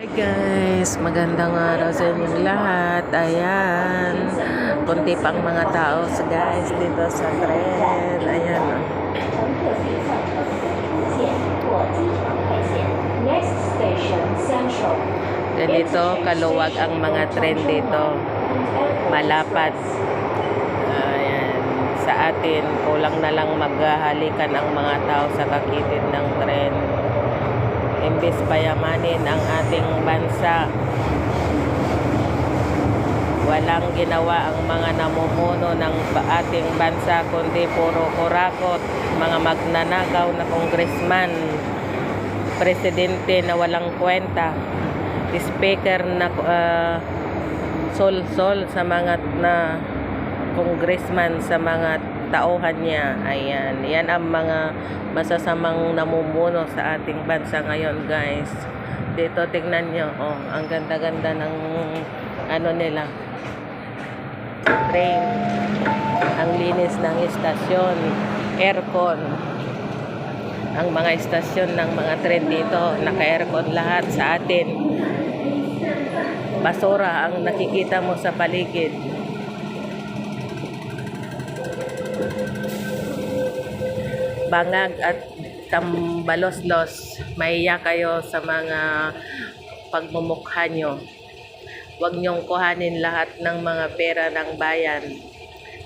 Hi guys, magandang araw sa inyong lahat. Ayan, konti pang mga tao sa guys dito sa tren. Ayan. Next station, Central. Ganito kaluwag ang mga tren dito. Malapad. Ayan. Sa atin, kulang na lang maghahalikan ang mga tao sa kakitid ng tren. Imbis payamanin ang ating bansa, walang ginawa ang mga namumuno ng ating bansa kundi puro kurakot, mga magnanakaw na congressman, presidente na walang kwenta, speaker na ah, sol-sol sa mga na congressman sa mga tauhan niya. Ayan, yan ang mga masasamang namumuno sa ating bansa ngayon, guys. Dito tingnan nyo, oh, ang ganda-ganda ng ano nila. Train. Ang linis ng istasyon, aircon. Ang mga istasyon ng mga tren dito, naka-aircon lahat sa atin. Basura ang nakikita mo sa paligid. Bangag at tambaloslos. Maiya kayo sa mga pagmumukha nyo. Huwag nyong kuhanin lahat ng mga pera ng bayan.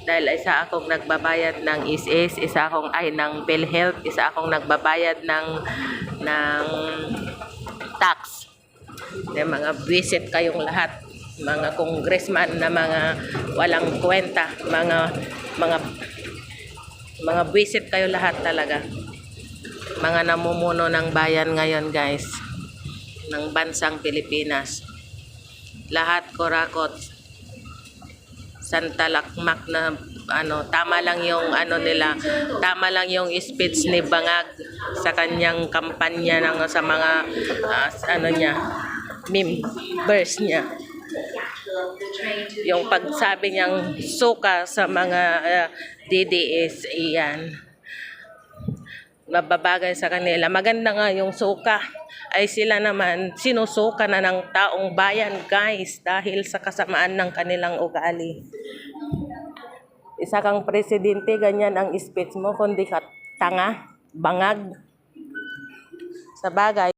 Dahil isa akong nagbabayad ng ISIS, isa akong ay ng PhilHealth, isa akong nagbabayad ng ng tax. Yung mga visit kayong lahat, mga congressman na mga walang kwenta, mga mga mga visit kayo lahat talaga. Mga namumuno ng bayan ngayon, guys. Ng bansang Pilipinas. Lahat kurakot. Santalakmak na ano, tama lang yung ano nila, tama lang yung speech ni Bangag sa kanyang kampanya ng sa mga ah, ano niya, members niya yung pagsabi niyang suka sa mga uh, DDS, iyan. Mababagay sa kanila. Maganda nga yung suka. Ay sila naman, sinusuka na ng taong bayan, guys, dahil sa kasamaan ng kanilang ugali. Isa kang presidente, ganyan ang speech mo, kundi ka tanga, bangag. Sa bagay,